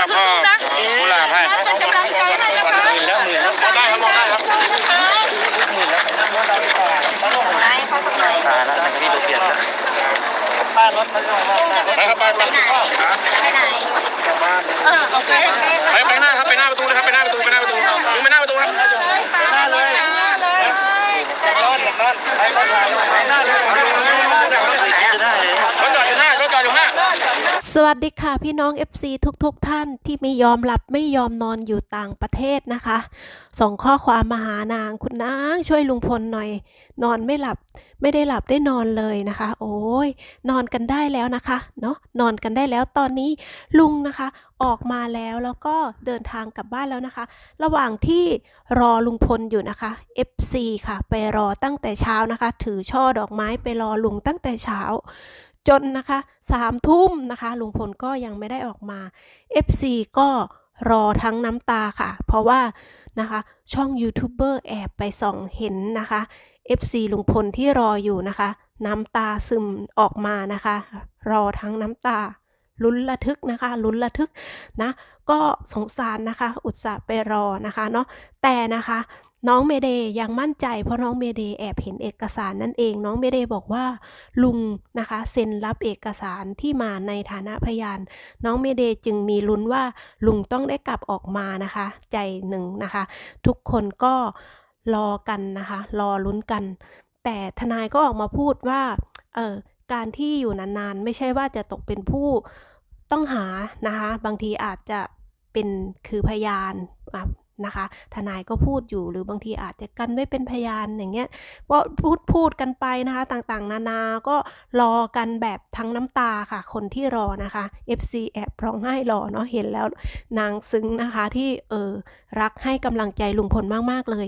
มาพ่อกุหลาบให้เป็นกำลังใจให้นะคะหมื่นแล้วหมื่นแล้วได้ครับได้ครับหมื่นแล้วไม้เขาทำไมตายแล้วพี่ดูเปลี่ยนแล้วป้ารถเขาจะมาไปครับไปไปไหนไปไหนเออโอเคไปไปหน้าครับไปหน้าประตูนะครับไปหน้าประตูไปหน้าประตูลุงไปหน้าประตูครับหน้าเลยรถรถไปรถไปหน้าเลยรถจอดอยู่หน้ารถจอดอยู่หน้า สวัสดีค่ะพี่น้อง FC ทุกๆทท่านที่ไม่ยอมหลับไม่ยอมนอนอยู่ต่างประเทศนะคะ ส่งข้อความมาหานางคุณนางช่วยลุงพลหน่อย นอนไม่หลับไม่ได้หลับได้นอนเลยนะคะ โอ้ยนอนกันได้แล้วนะคะเนาะนอนกันได้แล้วตอนนี้ลุงนะคะ ออกมาแล้วแล้วก็เดินทางกลับบ้านแล้วนะคะ ระหว่างที่รอลุงพลอยู่นะคะ FC ค่ะ ไปรอตั้งแต่เช้านะคะ ถือช่อดอกไม้ไปรอลุงตั้งแต่เช้า จนนะคะสามทุ่มนะคะลุงพลก็ยังไม่ได้ออกมา FC ก็รอทั้งน้ำตาค่ะ เพราะว่านะคะช่องยูทูบเบอร์แอบไปส่องเห็นนะคะ FC ลุงพลที่รออยู่นะคะ น้ำตาซึมออกมานะคะ รอทั้งน้ำตาลุ้นระทึกนะคะลุ้นระทึกนะก็สงสารนะคะ อุตส่าห์ไปรอนะคะเนาะแต่นะคะ น้องเมเดย์ยังมั่นใจเพราะน้องเมเดย์แอบเห็นเอกสารนั่นเอง น้องเมเดย์บอกว่าลุงนะคะเซ็นรับเอกสารที่มาในฐานะพยาน น้องเมเดย์จึงมีลุ้นว่าลุงต้องได้กลับออกมานะคะ ใจหนึ่งนะคะ ทุกคนก็รอกันนะคะ รอลุ้นกัน แต่ทนายก็ออกมาพูดว่าเออการที่อยู่นานๆ ไม่ใช่ว่าจะตกเป็นผู้ต้องหานะคะ บางทีอาจจะเป็นคือพยานอะ นะคะ ทนายก็พูดอยู่หรือบางทีอาจจะกันไว้เป็นพยานอย่างเงี้ยก็พูดพูดกันไปนะคะ ต่างๆ นานาก็รอกันแบบทั้งน้ำตาค่ะ คนที่รอนะคะ FC แอบร้องไห้รอเนาะเห็นแล้วนางซึ้งนะคะที่เออรักให้กำลังใจลุงพลมากๆเลย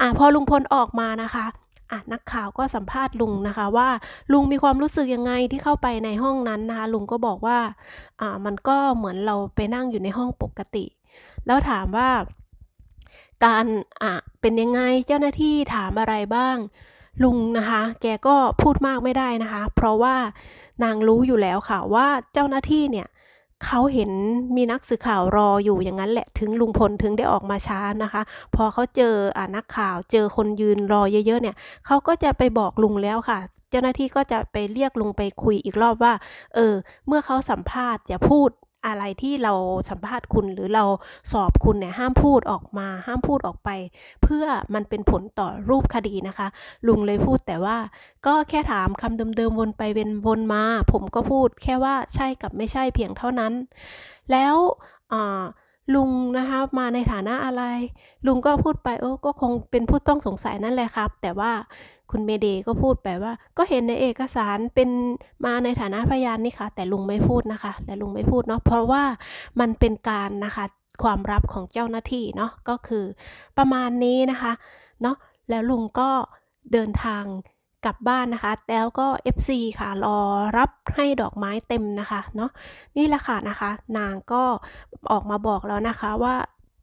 อะพอลุงพลออกมานะคะอะนักข่าวก็สัมภาษณ์ลุงนะคะว่าลุงมีความรู้สึกยังไงที่เข้าไปในห้องนั้นนะคะลุงก็บอกว่าอ่ามันก็เหมือนเราไปนั่งอยู่ในห้องปกติ แล้วถามว่า การอะเป็นยังไงเจ้าหน้าที่ถามอะไรบ้าง ลุงนะคะ แกก็พูดมากไม่ได้นะคะ เพราะว่านางรู้อยู่แล้วค่ะว่าเจ้าหน้าที่เนี่ยเขาเห็นมีนักสื่อข่าวรออยู่อย่างนั้นแหละถึงลุงพลถึงได้ออกมาช้านะคะ พอเขาเจออ่านักข่าวเจอคนยืนรอเยอะๆเนี่ยเขาก็จะไปบอกลุงแล้วค่ะ เจ้าหน้าที่ก็จะไปเรียกลุงไปคุยอีกรอบว่า เออ เมื่อเขาสัมภาษณ์อย่าพูด อะไรที่เราสัมภาษณ์คุณหรือเราสอบคุณเนี่ยห้ามพูดออกมาห้ามพูดออกไป เพื่อมันเป็นผลต่อรูปคดีนะคะ ลุงเลยพูดแต่ว่าก็แค่ถามคำเดิมๆวนไปเวนวนมา ผมก็พูดแค่ว่าใช่กับไม่ใช่เพียงเท่านั้น แล้วอ่า ลุงนะคะมาในฐานะอะไร ลุงก็พูดไปโอ้ก็คงเป็นผู้ต้องสงสัยนั่นแหละครับ แต่ว่าคุณเมเดย์ก็พูดไปว่า ก็เห็นในเอกสารเป็นมาในฐานะพยานนี่ค่ะ แต่ลุงไม่พูดนะคะ แต่ลุงไม่พูดเนาะเพราะว่ามันเป็นการนะคะความลับของเจ้าหน้าที่เนาะก็คือประมาณนี้นะคะเนาะแล้วลุงก็เดินทาง กลับบ้านนะคะ แล้วก็ FC ค่ะ รอรับให้ดอกไม้เต็มนะคะ เนาะ นี่แหละค่ะนะคะ นางก็ออกมาบอกแล้วนะคะว่า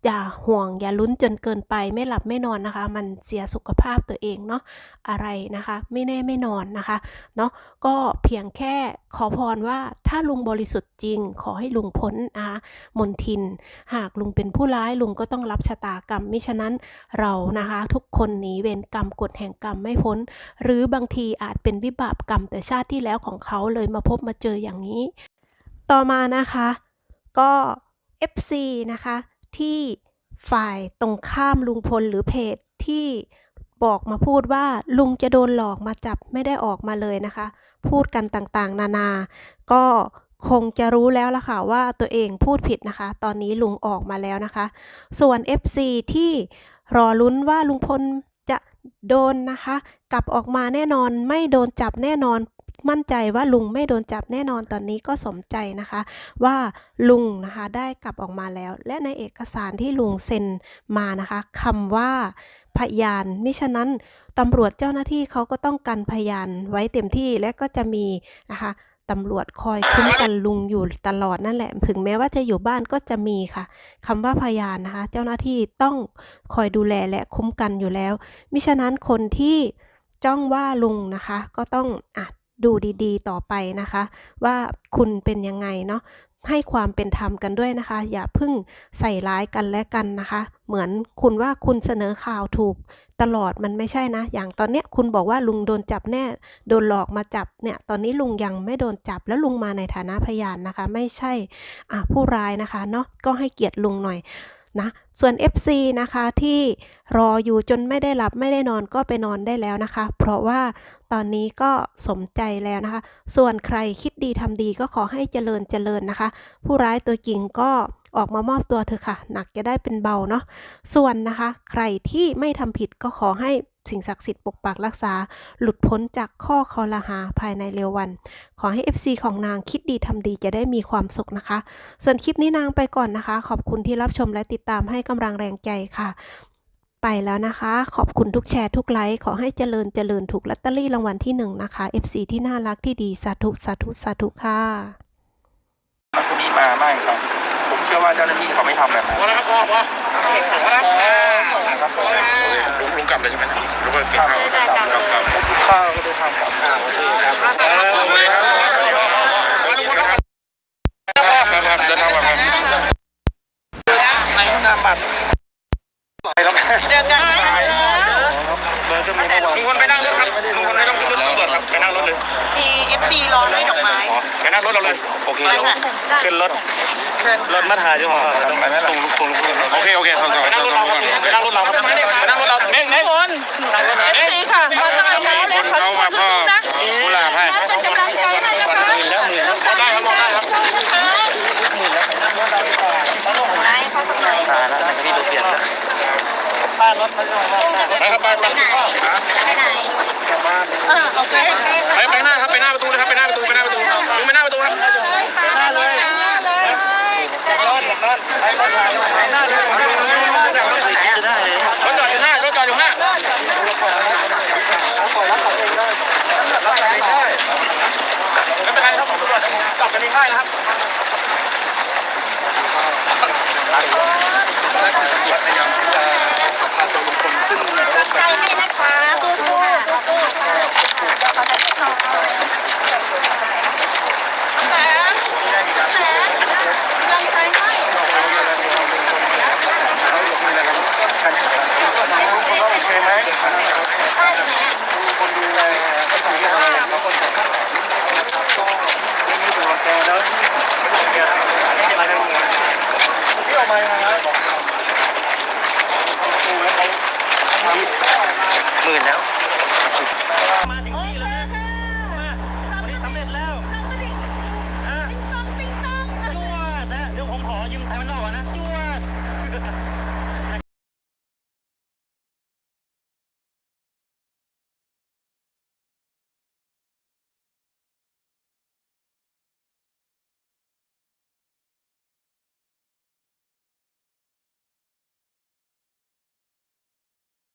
อย่าห่วงอย่าลุ้นจนเกินไปไม่หลับไม่นอนนะคะ มันเสียสุขภาพตัวเองเนาะอะไรนะคะ ไม่แน่ไม่นอนนะคะเนาะก็เพียงแค่ขอพรว่าถ้าลุงบริสุทธิ์จริง ขอให้ลุงพ้นนะคะมนทิน หากลุงเป็นผู้ร้ายลุงก็ต้องรับชะตากรรมมิฉะนั้นเรานะคะ ทุกคนหนีเวรกรรมกฎแห่งกรรมไม่พ้น หรือบางทีอาจเป็นวิบากกรรมแต่ชาติที่แล้วของเขาเลยมาพบมาเจออย่างนี้ ต่อมานะคะ ก็ FC นะคะ ที่ฝ่ายตรงข้ามลุงพลหรือเพจที่บอกมาพูดว่าลุงจะโดนหลอกมาจับไม่ได้ออกมาเลยนะคะ พูดกันต่างๆ นานา ก็คงจะรู้แล้วล่ะค่ะว่าตัวเองพูดผิดนะคะ ตอนนี้ลุงออกมาแล้วนะคะ ส่วน FC ที่รอลุ้นว่าลุงพลจะโดนนะคะ กลับออกมาแน่นอนไม่โดนจับแน่นอน มั่นใจว่าลุงไม่โดนจับแน่นอนตอนนี้ก็สมใจนะคะ ว่าลุงนะคะได้กลับออกมาแล้ว และในเอกสารที่ลุงเซ็นมานะคะคำว่าพยานมิฉะนั้นตำรวจเจ้าหน้าที่เขาก็ต้องกันพยานไว้เต็มที่และก็จะมีนะคะตำรวจคอยคุ้มกันลุงอยู่ตลอดนั่นแหละ ถึงแม้ว่าจะอยู่บ้านก็จะมีค่ะคำว่าพยานนะคะ เจ้าหน้าที่ต้องคอยดูแลและคุ้มกันอยู่แล้ว มิฉะนั้นคนที่จ้องว่าลุงนะคะ ก็ต้องอะ ดูดีๆ ต่อไปนะคะ ว่าคุณเป็นยังไงเนาะให้ความเป็นธรรมกันด้วยนะคะ อย่าพึ่งใส่ร้ายกันและกันนะคะ เหมือนคุณว่าคุณเสนอข่าวถูกตลอดมันไม่ใช่นะ อย่างตอนเนี้ยคุณบอกว่าลุงโดนจับแน่ โดนหลอกมาจับเนี่ย ตอนนี้ลุงยังไม่โดนจับแล้วลุงมาในฐานะพยานนะคะ ไม่ใช่อะผู้ร้ายนะคะเนาะก็ให้เกียรติลุงหน่อย นะส่วน FC นะคะที่รออยู่จนไม่ได้หลับไม่ได้นอนก็ไปนอนได้แล้วนะคะ เพราะว่าตอนนี้ก็สมใจแล้วนะคะ ส่วนใครคิดดีทำดีก็ขอให้เจริญเจริญนะคะ ผู้ร้ายตัวจริงก็ออกมามอบตัวเถอะค่ะ หนักจะได้เป็นเบาเนาะส่วนนะคะ ใครที่ไม่ทำผิดก็ขอให้ สิ่งศักดิ์สิทธิ์ปกปักรักษา หลุดพ้นจากข้อคอรหาภายในเร็ววัน ขอให้ FC ของนางคิดดีทำดีจะได้มีความสุขนะคะ ส่วนคลิปนี้นางไปก่อนนะคะ ขอบคุณที่รับชมและติดตามให้กำลังแรงใจค่ะ ไปแล้วนะคะ ขอบคุณทุกแชร์ทุกไลค์ขอให้เจริญเจริญถูกลอตเตอรี่รางวัลที่หนึ่งนะคะ FC ที่น่ารักที่ดีสาธุสาธุสาธุค่ะมันจะมีมาไม่ครับ เชื่อว่าเจ้าหน้าที่เขาไม่ทำแบบนั้นพอแล้วครับพอพอพอแล้วนะครับพอแล้วลุงลุงกลับเลยใช่ไหมลุงก็กินข้าวข้าวก็ครับทำครับข้าวก็ได้ทำกับข้าวโอเคครับ โอเคเดี๋ยวขึ้นรถรถมาถ่ายอยู่หรอไปไหมล่ะส่งส่งลุงโอเคโอเคส่งส่งไปนั่งรถเราครับไปนั่งรถเราครับไปนั่งรถเราเน่งเน่งคนเอฟซีค่ะมาจากไหนแล้วเขามาพ่อกุหลาบให้เป็นกำลังใจให้นะคะหมื่นแล้วหมื่นแล้วได้ครับได้ครับหมื่นแล้วไม้เขาทำไมตายแล้วพี่ดูเปลี่ยนแล้วป้ารถเขาจะมาไปครับไปไปไปไหนไปไหนกลับบ้านอ่าโอเคไปไปหน้าครับไปหน้าประตูนะค พยายามที่จะพาตัวลุงพลขึ้นรถใจให้นะคะสู้ๆสู้ๆสู้ๆขอให้ทุกคนแหมแหมกำลังใจให้ เขาหลบไม่ได้ครับลุงพลว่าโอเคไหม ได้ไหม ลุงพลดูแลก็สั่งให้เขาคนขับก็ไม่มีตัวแกแล้วแกไม่เป็นไรนะที่ออกมายังไงครับหมื่นแล้ว